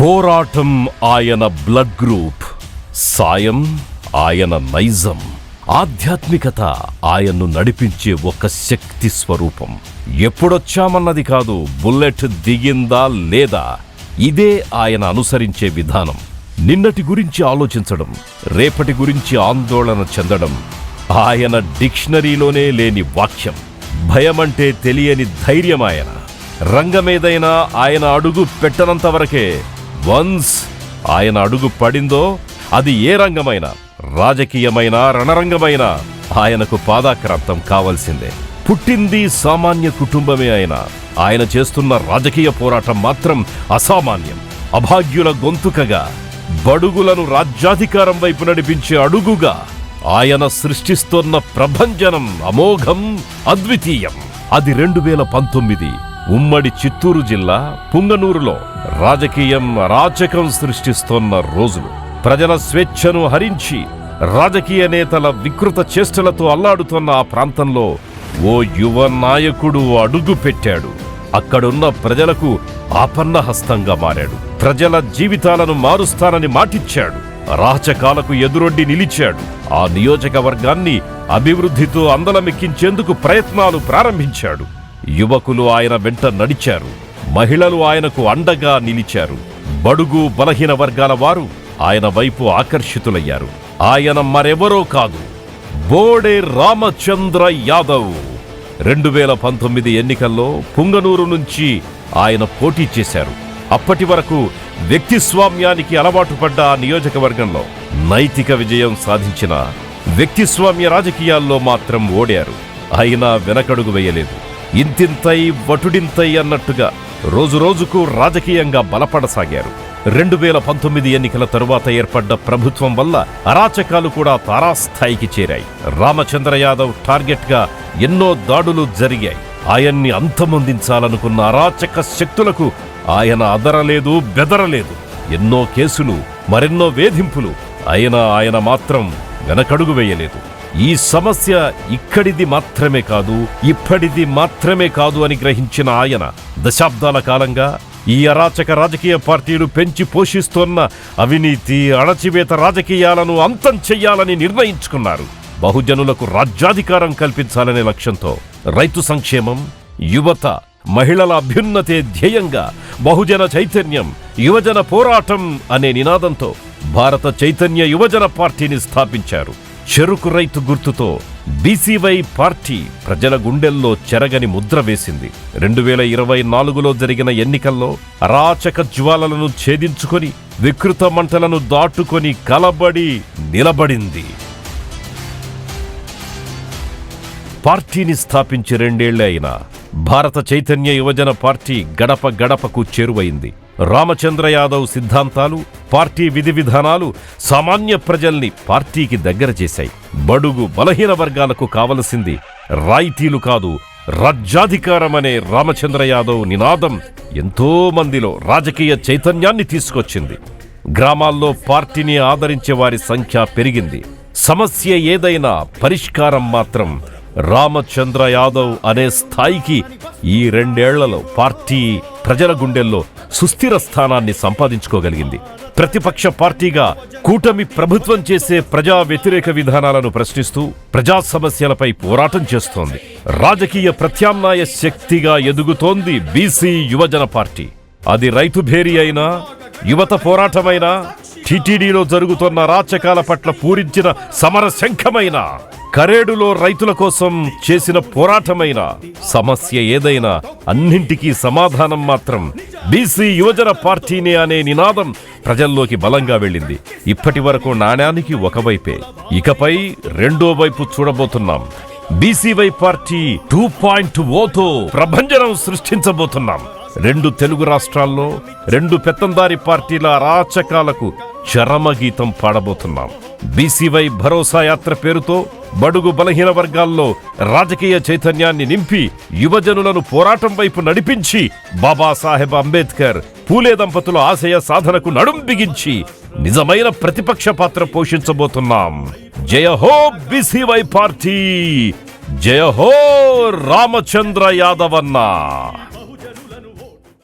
పోరాటం ఆయన blood group సాయం ఆయన నైజం. ఆధ్యాత్మికత ఆయన్ను నడిపించే ఒక శక్తి స్వరూపం. ఎప్పుడొచ్చామన్నది కాదు బుల్లెట్ దిగిందా లేదా? ఇదే ఆయన అనుసరించే విధానం. నిన్నటి గురించి ఆలోచించడం రేపటి గురించి ఆందోళన చెందడం ఆయన డిక్షనరీలోనే లేని వాక్యం. భయమంటే తెలియని ధైర్యం ఆయన. రంగమేదైనా ఆయన అడుగు పెట్టనంత వరకే వన్స్ ఆయన అడుగు పడిందో అది ఏ రంగమైనా రాజకీయమైన రణరంగమైన ఆయనకు పాదాక్రాంతం కావాల్సిందే. పుట్టింది సామాన్య కుటుంబమే అయినా ఆయన చేస్తున్న రాజకీయ పోరాటం మాత్రం అసామాన్యం. అభాగ్యుల గొంతుకగా బడుగులను రాజ్యాధికారం వైపు నడిపించే అడుగుగా ఆయన సృష్టిస్తున్న ప్రభంజనం అమోఘం అద్వితీయం. అది రెండు వేల పంతొమ్మిది ఉమ్మడి చిత్తూరు జిల్లా పుంగనూరులో రాజకీయం అరాచకం సృష్టిస్తోన్న రోజులు. ప్రజల స్వేచ్ఛను హరించి రాజకీయ నేతల వికృత చేష్టలతో అల్లాడుతున్న ఆ ప్రాంతంలో ఓ యువ నాయకుడు అడుగు పెట్టాడు. అక్కడున్న ప్రజలకు ఆపన్న హస్తంగా మారాడు. ప్రజల జీవితాలను మారుస్తానని మాటిచ్చాడు. రాచకాలకు ఎదురొడ్డి నిలిచాడు. ఆ నియోజకవర్గాన్ని అభివృద్ధితో అందలమెక్కించేందుకు ప్రయత్నాలు ప్రారంభించాడు. యువకులు ఆయన వెంట నడిచారు. మహిళలు ఆయనకు అండగా నిలిచారు. బడుగు బలహీన వర్గాల వారు ఆయన వైపు ఆకర్షితులయ్యారు. ఆయన మరెవరో కాదు. బోడే రామచంద్ర యాదవ్. రెండు వేల పంతొమ్మిది ఎన్నికల్లో పుంగనూరు నుంచి ఆయన పోటీ చేశారు. అప్పటి వరకు వ్యక్తిస్వామ్యానికి అలవాటు పడ్డ ఆ నియోజకవర్గంలో నైతిక విజయం సాధించిన వ్యక్తిస్వామ్య రాజకీయాల్లో మాత్రం ఓడారు. అయినా వెనకడుగు వేయలేదు. ఇంతింతై వటుడింతై అన్నట్టుగా రోజురోజుకు రాజకీయంగా బలపడసాగారు. రెండు వేల పంతొమ్మిది ఎన్నికల తరువాత ఏర్పడ్డ ప్రభుత్వం వల్ల అరాచకాలు కూడా తారాస్థాయికి చేరాయి. రామచంద్ర యాదవ్ టార్గెట్గా ఎన్నో దాడులు జరిగాయి. ఆయన్ని అంతమొందించాలనుకున్న అరాచక శక్తులకు ఆయన అదరలేదు బెదరలేదు. ఎన్నో కేసులు మరెన్నో వేధింపులు అయినా ఆయన మాత్రం వెనకడుగు వేయలేదు. ఈ సమస్య ఇక్కడిది మాత్రమే కాదు ఇప్పటిది మాత్రమే కాదు అని గ్రహించిన ఆయన దశాబ్దాల కాలంగా ఈ అరాచక రాజకీయ పార్టీలు పెంచి పోషిస్తోన్న అవినీతి అణచివేత రాజకీయాలను అంతం చెయ్యాలని నిర్ణయించుకున్నారు. బహుజనులకు రాజ్యాధికారం కల్పించాలనే లక్ష్యంతో రైతు సంక్షేమం యువత మహిళల అభ్యున్నతే ధ్యేయంగా బహుజన చైతన్యం యువజన పోరాటం అనే నినాదంతో భారత చైతన్య యువజన పార్టీని స్థాపించారు. చెరుకు రైతు గుర్తుతో బీసీవై పార్టీ ప్రజల గుండెల్లో చెరగని ముద్ర వేసింది. రెండు వేల ఇరవై నాలుగులో జరిగిన ఎన్నికల్లో అరాచక జ్వాలలను ఛేదించుకొని వికృత మంటలను దాటుకొని కలబడి నిలబడింది. పార్టీని స్థాపించి రెండేళ్ళే అయినా భారత చైతన్య యువజన పార్టీ గడప గడపకు చేరువైంది. రామచంద్ర యాదవ్ సిద్ధాంతాలు పార్టీ విధి విధానాలు సామాన్య ప్రజల్ని పార్టీకి దగ్గర చేశాయి. బడుగు బలహీన వర్గాలకు కావలసింది రాయితీలు కాదు రాజ్యాధికారమనే రామచంద్ర యాదవ్ నినాదం ఎంతో మందిలో రాజకీయ చైతన్యాన్ని తీసుకొచ్చింది. గ్రామాల్లో పార్టీని ఆదరించే వారి సంఖ్య పెరిగింది. సమస్య ఏదైనా పరిష్కారం మాత్రం రామచంద్ర యాదవ్ అనే స్థాయికి ఈ రెండేళ్ళలో పార్టీ ప్రజల గుండెల్లో సుస్థిర స్థానాన్ని సంపాదించుకోగలిగింది. ప్రతిపక్ష పార్టీగా కూటమి ప్రభుత్వం చేసే ప్రజా వ్యతిరేక విధానాలను ప్రశ్నిస్తూ ప్రజా సమస్యలపై పోరాటం చేస్తోంది. రాజకీయ ప్రత్యామ్నాయ శక్తిగా ఎదుగుతోంది బీసీ యువజన పార్టీ. అది రైతు భేరీ అయినా యువత పోరాటమైనా టిటిడిలో జరుగుతున్న రాచకాల పట్ల పూరించిన సమరశంఖమైన కరేడులో రైతుల కోసం చేసిన పోరాటమైన సమస్య ఏదైనా అన్నింటికీ సమాధానం మాత్రం బీసీ యువజన పార్టీనే అనే నినాదం ప్రజల్లోకి బలంగా వెళ్ళింది. ఇప్పటి వరకు నాణ్యానికి ఒకవైపే. ఇకపై రెండో వైపు చూడబోతున్నాం. బీసీవై పార్టీ టూ పాయింట్ ఓతో ప్రభంజనం సృష్టించబోతున్నాం. రెండు తెలుగు రాష్ట్రాల్లో రెండు పెత్తందారి పార్టీల అరాచకాలకు చరమగీతం పాడబోతున్నాం. బీసీవై భరోసా యాత్ర పేరుతో బడుగు బలహీన వర్గాల్లో రాజకీయ చైతన్యాన్ని నింపి యువజనులను పోరాటం వైపు నడిపించి బాబాసాహెబ్ అంబేద్కర్ పూలే దంపతుల ఆశయ సాధనకు నడుం బిగించి నిజమైన ప్రతిపక్ష పాత్ర పోషించబోతున్నాం. జయ హో బీసీవై పార్టీ! జయ హో రామచంద్ర యాదవన్నా!